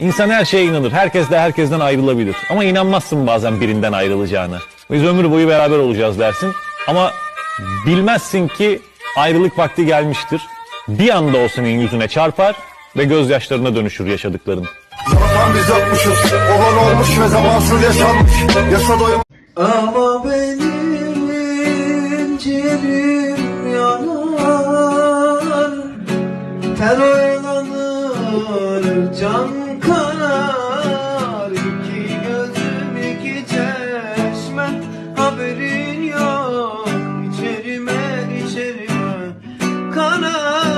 İnsan her şeye inanır. Herkes de herkesten ayrılabilir. Ama inanmazsın bazen birinden ayrılacağını. Biz ömür boyu beraber olacağız dersin. Ama bilmezsin ki ayrılık vakti gelmiştir. Bir anda o senin yüzüne çarpar ve gözyaşlarına dönüşür yaşadıkların. Zaten biz yokmuşuz Olan olmuş ve zamansız yaşanmış Yaşa doyum Ama benim ciğerim yanar kanar iki gözüm iki çeşme. Haberin yok içerime içerime. Kanar